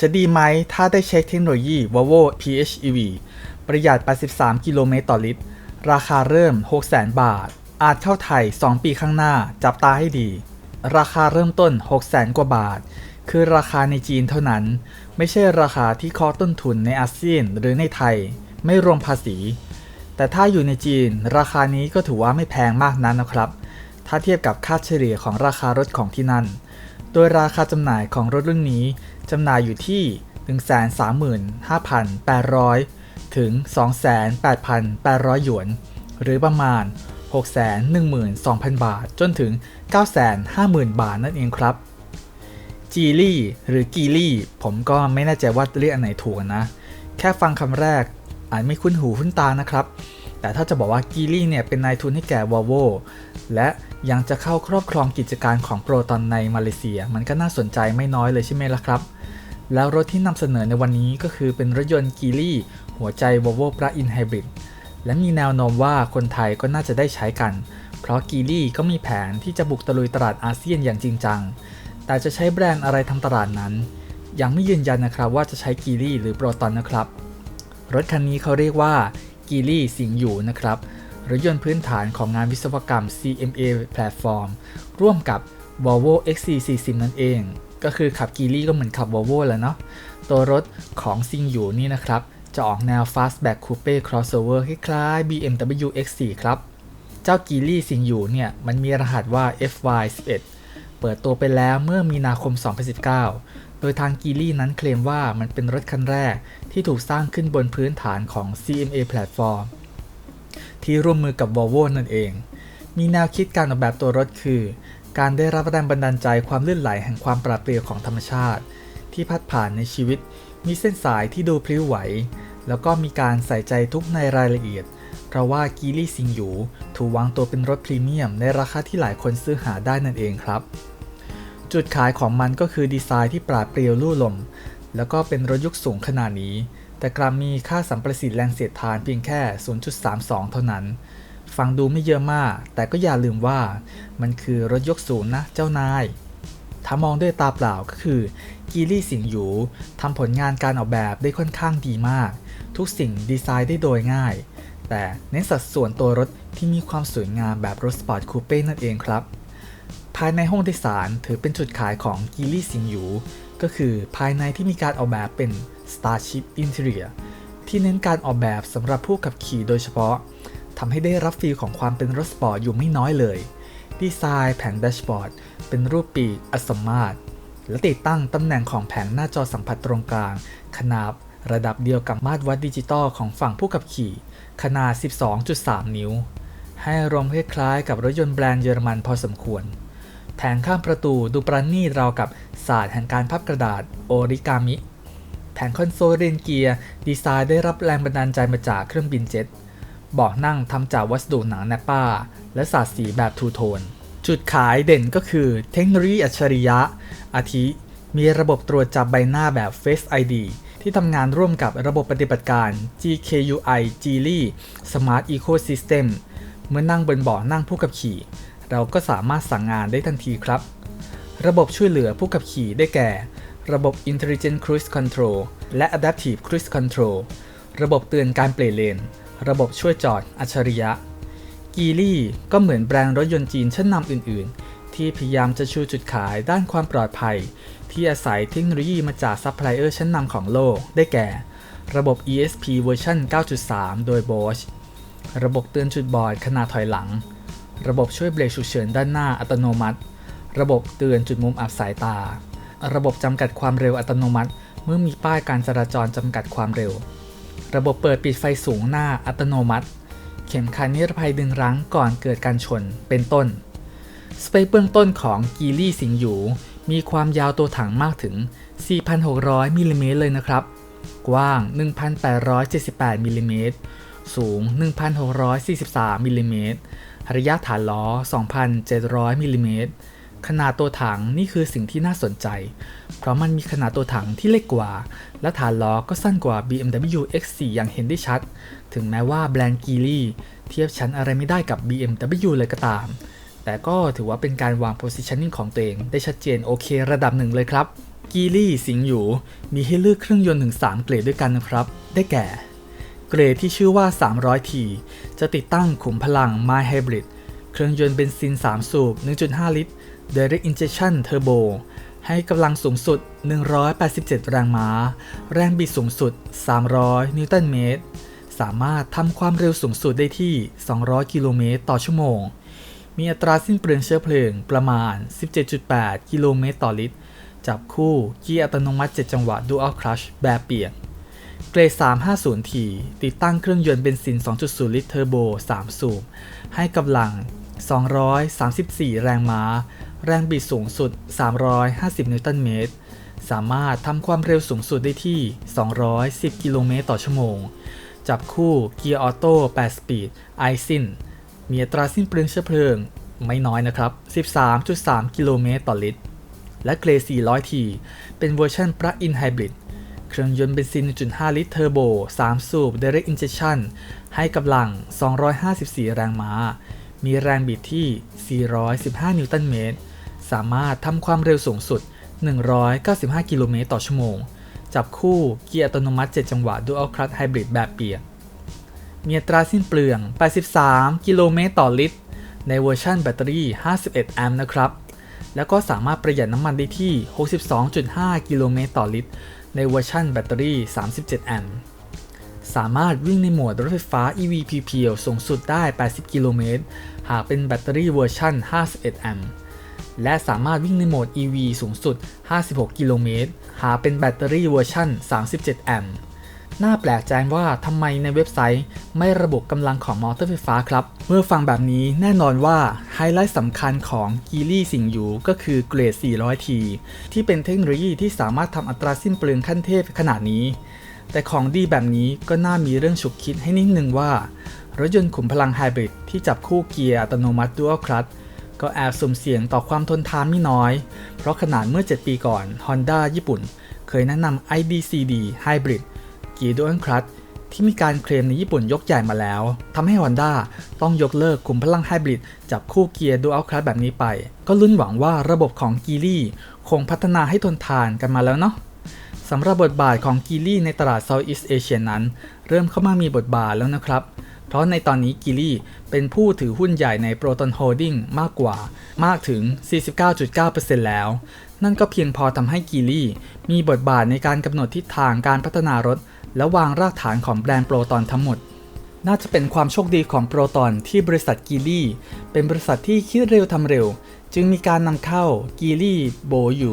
จะดีไหมถ้าได้เช็คเทคโนโลยี Volvo PHEV ประหยัด 83 กิโลเมตรต่อลิตร ราคาเริ่ม 600,000 บาท อาจเข้าไทย 2 ปีข้างหน้า จับตาให้ดี ราคาเริ่มต้น 600,000 กว่าบาท คือราคาในจีนเท่านั้น ไม่ใช่ราคาที่คอต้นทุนในอาเซียนหรือในไทย ไม่รวมภาษี แต่ถ้าอยู่ในจีน ราคานี้ก็ถือว่าไม่แพงมากนั้นนะครับ ถ้าเทียบกับค่าเฉลี่ยของราคารถของที่นั่น โดยราคาจำหน่ายของรถรุ่นนี้จำหน่ายอยู่ที่ 135,800 ถึง 28,800 หยวน หรือประมาณ 612,000 บาทจนถึง 950,000 บาทนั่นเองครับ จีลี่หรือกีลี่ ผมก็ไม่แน่ใจว่าเรียกอันไหนถูกนะ แค่ฟังคำแรกอาจไม่คุ้นหูคุ้นตานะครับ แต่ถ้าจะบอกว่ากีลี่เนี่ยเป็นนายทุนให้แก่ Volvo และ ยังจะเข้าครอบครองกิจการของโปรตอนในมาเลเซีย มันก็น่าสนใจไม่น้อยเลยใช่ไหมล่ะครับ แล้วรถที่นำเสนอในวันนี้ก็คือเป็นรถยนต์กีลี่หัวใจ Volvo Plug-in Hybrid และมีแนวโน้มว่าคนไทยก็น่าจะได้ใช้กัน เพราะกีลี่ก็มีแผนที่จะบุกตะลุยตลาดอาเซียนอย่างจริงจัง แต่จะใช้แบรนด์อะไรทำตลาดนั้น ยังไม่ยืนยันนะครับว่าจะใช้กีลี่หรือโปรตอนนะครับ รถคันนี้เขาเรียกว่ากีลี่สิงอยู่นะครับ รถยนต์พื้นฐานของงานวิศวกรรม CMA Platform ร่วมกับ Volvo XC40 นั่นเอง ก็คือขับกีลี่ก็เหมือนขับ Volvo แหล้วเนาะ ตัวรถของซิงอยู่นี่นะครับ จะออกแนว Fastback Coupe Crossover คล้ายๆ BMW X4 ครับ เจ้ากีลี่ซิงอยู่เนี่ย มันมีรหัสว่า FY11 เปิดตัวไปแล้วเมื่อมีนาคม 2019 โดยทางกีลี่นั้นเคลมว่ามันเป็นรถคันแรกที่ถูกสร้างขึ้นบนพื้นฐานของ CMA Platform ที่ร่วมมือกับ Volvo นั่นเอง มีแนวคิดการออกแบบตัวรถคือ การได้รับแรงบันดาลใจความลื่นไหลแห่งความปราดเปรียวของธรรมชาติ ที่พัดผ่านในชีวิต มีเส้นสายที่ดูพลิ้วไหว แล้วก็มีการใส่ใจทุกในรายละเอียด เพราะว่ากีลี่ซิงหยูถูกวางตัวเป็นรถพรีเมียม ในราคาที่หลายคนซื้อหาได้นั่นเองครับ จุดขายของมันก็คือดีไซน์ที่ปราดเปรียวลู่ลม แล้วก็เป็นรถยุคสูงขนาดนี้ แต่กลับมีค่าสัมประสิทธิ์แรงเสียดทานเพียงแค่ 0.32 เท่านั้น ฟังดูไม่เยอะมาก แต่ก็อย่าลืมว่า มันคือรถยกสูงนะเจ้านาย ถ้ามองด้วยตาเปล่าก็คือกีลี่สิงหยูทำผลงานการออกแบบได้ค่อนข้างดีมาก ทุกสิ่งดีไซน์ได้โดยง่าย แต่เน้นสัดส่วนตัวรถที่มีความสวยงามแบบรถสปอร์ตคูเป้นั่นเองครับ ภายในห้องโดยสารถือเป็นจุดขายของกีลี่สิงหยูก็คือภายในที่มีการออกแบบเป็น Starship Interior ที่เน้นการออกแบบสำหรับผู้ขับขี่โดยเฉพาะทำให้ได้รับฟีลของความเป็นรถสปอร์ตอยู่ไม่น้อยเลย ดีไซน์แผงแดชบอร์ดเป็นรูปปีกอสมมาตร และติดตั้งตำแหน่งของแผงหน้าจอสัมผัสตรงกลาง ขนาดระดับเดียวกับมาตรวัดดิจิตอลของฝั่งผู้ขับขี่ ขนาด 12.3 นิ้ว ให้รวมคล้ายๆกับรถยนต์แบรนด์เยอรมันพอสมควร แผงข้างประตูดูประณีตราวกับศาสตร์แห่งการพับกระดาษโอริกามิ แผงคอนโซลเรนเกียร์ดีไซน์ได้รับแรงบันดาลใจมาจากเครื่องบินเจ็ตเบาะนั่งทำจากวัสดุหนังแนปป้า และสาดสีแบบทูโทน จุดขายเด่นก็คือเทคโนโลยีอัจฉริยะ อาทิ มีระบบตรวจจับใบหน้าแบบ Face ID ที่ทำงานร่วมกับระบบปฏิบัติการ GKUI Geely Smart Ecosystem เมื่อนั่งบนเบาะนั่งผู้ขับขี่ เราก็สามารถสั่งงานได้ทันทีครับ ระบบช่วยเหลือผู้ขับขี่ได้แก่ ระบบ Intelligent Cruise Control และ Adaptive Cruise Control ระบบเตือนการเปลี่ยนเลน ระบบช่วยจอดอัจฉริยะ กีลี่ก็เหมือนแบรนด์รถยนต์จีนชั้นนำอื่น ๆ ที่พยายามจะชูจุดขายด้านความปลอดภัย ที่อาศัยเทคโนโลยีมาจากซัพพลายเออร์ชั้นนำของโลก ได้แก่ ระบบ ESP เวอร์ชัน9.3 โดย Bosch ระบบเตือนจุดบอดขณะถอยหลัง ระบบช่วยเบรกฉุกเฉินด้านหน้าอัตโนมัติ ระบบเตือนจุดมุมอับสายตา ระบบจำกัดความเร็วอัตโนมัติ เมื่อมีป้ายการจราจรจำกัดความเร็ว ระบบเปิดปิดไฟสูงหน้าอัตโนมัติ เข็มขัดนิรภัยดึงรั้งก่อนเกิดการชน เป็นต้น สเปคเบื้องต้นของกีลี่สิงหยู มีความยาวตัวถังมากถึง 4,600 มิลลิเมตรเลยนะครับ กว้าง 1,878 มิลลิเมตร สูง 1,643 มิลลิเมตร ระยะฐานล้อ 2,700 มิลลิเมตร ขนาดตัวถังนี่คือสิ่งที่น่าสนใจ เพราะมันมีขนาดตัวถังที่เล็กกว่า และฐานล้อก็สั้นกว่า BMW X4 อย่างเห็นได้ชัด ถึงแม้ว่าแบรนด์กีลี่เทียบชั้นอะไรไม่ได้กับ BMW เลยก็ตาม แต่ก็ถือว่าเป็นการวาง positioning ของตัวเอง ได้ชัดเจนโอเคระดับหนึ่งเลยครับกีลี่สิงห์อยู่มีให้เลือกเครื่องยนต์ถึง 3 เกรดด้วยกันนะครับ ได้แก่ เกรดที่ชื่อว่า 300T จะติดตั้งขุมพลัง My Hybrid เครื่องยนต์เบนซิน 3 สูบ 1.5 ลิตร Direct Injection Turbo ให้กำลังสูงสุด 187 แรงม้า แรงบิดสูงสุด 300 นิวตันเมตร สามารถทำความเร็วสูงสุดได้ที่ 200 กิโลเมตรต่อชั่วโมง มีอัตราสิ้นเปลืองเชื้อเพลิงประมาณ 17.8 กิโลเมตรต่อลิตร จับคู่เกียร์อัตโนมัติ 7 จังหวะ Dual Clutch แบบเปียกเกรด 350T ติดตั้งเครื่องยนต์เบนซิน 2.0 ลิตรเทอร์โบ 3 สูบ ให้กำลัง 234 แรงม้า แรงบิดสูงสุด 350 นิวตันเมตร สามารถทำความเร็วสูงสุดได้ที่ 210 กิโลเมตรต่อชั่วโมง จับคู่เกียร์ออโต้8สปีดไอซินมีอัตราสิ้นเปลืองเชื้อเพลิง ไม่น้อยนะครับ 13.3 กิโลเมตรต่อลิตร และเกรด 400T เป็นเวอร์ชัน Plug-in Hybrid เครื่องยนต์เบนซิน 1.5 ลิตรเทอร์โบ 3 สูบ Direct Injection ให้กำลัง 254 แรงม้า มีแรงบิดที่ 415 นิวตันเมตร สามารถทำความเร็วสูงสุด 195 กิโลเมตรต่อชั่วโมง จับคู่เกียร์อัตโนมัติ 7 จังหวะ Dual Clutch Hybrid แบบเปียก มีอัตราสิ้นเปลือง 83 กิโลเมตรต่อลิตร ในเวอร์ชันแบตเตอรี่ 51 แอมป์นะครับ แล้วก็สามารถประหยัดน้ำมันได้ที่ 62.5 กิโลเมตรต่อลิตร ในเวอร์ชันแบตเตอรี่ 37 แอมป์สามารถวิ่งในโหมดรถไฟฟ้า EV PP สูงสุดได้ 80 กิโลเมตร หากเป็นแบตเตอรี่เวอร์ชัน51 แอมป์ และสามารถวิ่งในโหมด EV สูงสุด 56 กิโลเมตร หาเป็นแบตเตอรี่เวอร์ชัน37 แอมป์ น่าแปลกใจว่าทำไมในเว็บไซต์ไม่ระบุกำลังของมอเตอร์ไฟฟ้าครับ เมื่อฟังแบบนี้แน่นอนว่าไฮไลท์สำคัญของกีลี่สิงยูก็คือเกรด 400T ที่เป็นเทคโนโลยีที่สามารถทำอัตราสิ้นเปลืองขั้นเทพขนาดนี้ แต่ของดีแบบนี้ก็น่ามีเรื่องฉุกคิดให้นิดนึงว่ารถยนต์ขุมพลังไฮบริดที่จับคู่เกียร์อัตโนมัติ Dual Clutch ก็แอบสุ่มเสี่ยงต่อความทนทานไม่น้อย เพราะขนาดเมื่อ 7 ปีก่อน Honda ญี่ปุ่น เคยแนะนำ IDCD Hybrid เกียร์ Dual Clutch ที่มีการเคลมในญี่ปุ่นยกใหญ่มาแล้ว ทำให้ Honda ต้องยกเลิกขุมพลังไฮบริดจับคู่เกียร์ Dual Clutch แบบนี้ไป ก็ลุ้นหวังว่าระบบของกีลี่คงพัฒนาให้ทนทานกันมาแล้วเนาะสำหรับบทบาทของกีลี่ในตลาด Southeast Asia นั้น เริ่มเข้ามามีบทบาทแล้วนะครับ เพราะในตอนนี้กีลี่เป็นผู้ถือหุ้นใหญ่ใน Proton Holding มากกว่ามากถึง 49.9%แล้ว นั่นก็เพียงพอทำให้กีลี่มีบทบาทในการกำหนดทิศทางการพัฒนารถ และวางรากฐานของแบรนด์โปรตอนทั้งหมด น่าจะเป็นความโชคดีของโปรตอนที่บริษัทกีลี่เป็นบริษัทที่คิดเร็วทำเร็ว จึงมีการนำเข้ากีลี่โบหยู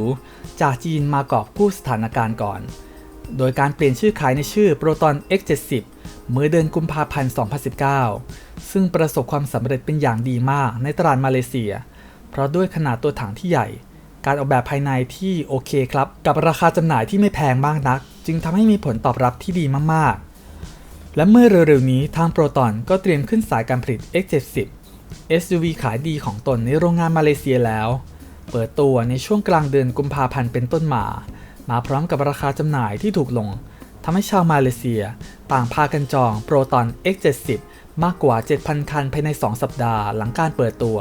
จากจีนมากอบกู้สถานการณ์ก่อน โดยการเปลี่ยนชื่อขายในชื่อ Proton X70 เมื่อเดือนกุมภาพันธ์ 2019 ซึ่งประสบความสำเร็จเป็นอย่างดีมากในตลาดมาเลเซีย เพราะด้วยขนาดตัวถังที่ใหญ่ การออกแบบภายในที่โอเคครับ กับราคาจำหน่ายที่ไม่แพงมากนัก จึงทำให้มีผลตอบรับที่ดีมากๆ และเมื่อเร็วๆนี้ทาง Proton ก็เตรียมขึ้นสายการผลิต X70 SUV ขายดีของตนในโรงงานมาเลเซียแล้ว เปิดตัวในช่วงกลางเดือนกุมภาพันธ์เป็นต้นมา มาพร้อมกับราคาจำหน่ายที่ถูกลง ทำให้ชาวมาเลเซียต่างพากันจอง Proton X70 มากกว่า 7,000 คันภายใน 2 สัปดาห์หลังการเปิดตัว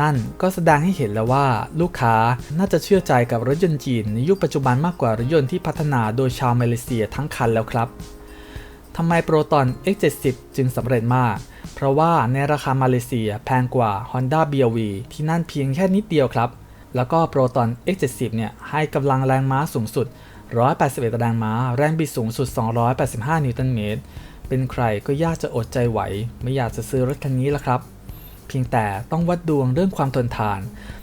นั่นก็แสดงให้เห็นแล้วว่าลูกค้าน่าจะเชื่อใจกับรถยนต์จีนในยุคปัจจุบันมากกว่ารถยนต์ที่พัฒนาโดยชาวมาเลเซียทั้งคันแล้วครับทำไม Proton X70 จึงสำเร็จมาก เพราะว่าในราคามาเลเซียแพงกว่า Honda BRV ที่นั่นเพียงแค่นิดเดียวครับ แล้วก็ Proton X70 เนี่ยให้กำลังแรงม้าสูงสุด 181แรางม้า แรงบิดสูงสุด 285 นิวตันเมตร เป็นใครก็ยากจะอดใจไหว ไม่อยากจะซื้อรถคันนี้ละครับ เพียงแต่ต้องวัดดวงเรื่องความทนทาน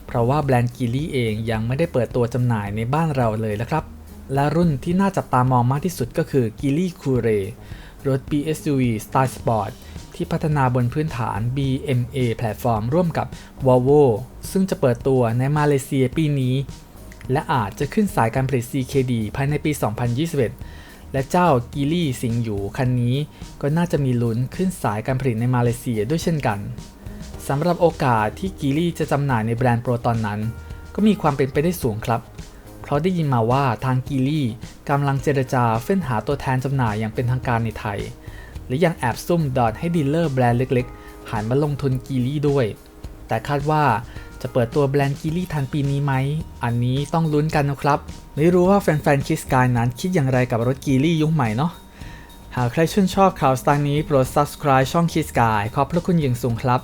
เพราะว่าแบรนด์กิลี่เองยังไม่ได้เปิดตัวจำหน่ายในบ้านเราเลยละครับ และรุ่นที่น่าจับตามองมากที่สุดก็คือ g i l l y c o u r e รถ BSUV Style Sport ที่พัฒนาบนพื้นฐาน BMA แพลตฟอร์มร่วมกับ Volvo ซึ่งจะเปิดตัวในมาเลเซียปีนี้ และอาจจะขึ้นสายการผลิต CKD ภายในปี 2021 และเจ้ากีลี่สิงอยู่คันนี้ก็น่าจะมีลุ้นขึ้นสายการผลิตในมาเลเซียด้วยเช่นกันสำหรับโอกาสที่กีลี่จะจำหน่ายในแบรนด์โปรตอนนั้น ก็มีความเป็นไปได้สูงครับ เพราะได้ยินมาว่าทางกีลี่กำลังเจรจาเฟ้นหาตัวแทนจำหน่ายอย่างเป็นทางการในไทย และยังแอบซุ่มดอดให้ดีลเลอร์แบรนด์เล็กๆหันมาลงทุนกีลี่ด้วย แต่คาดว่า จะเปิดตัวแบรนด์กิลี่ทันปีนี้ไหม อันนี้ต้องลุ้นกันนะครับ ไม่รู้ว่าแฟนๆคิสกายนั้นคิดอย่างไรกับรถกิลี่ยุคใหม่เนาะ หากใครชื่นชอบข่าวสไตล์นี้โปรด subscribe ช่องคิสกายขอบพระคุณอย่างสูงครับ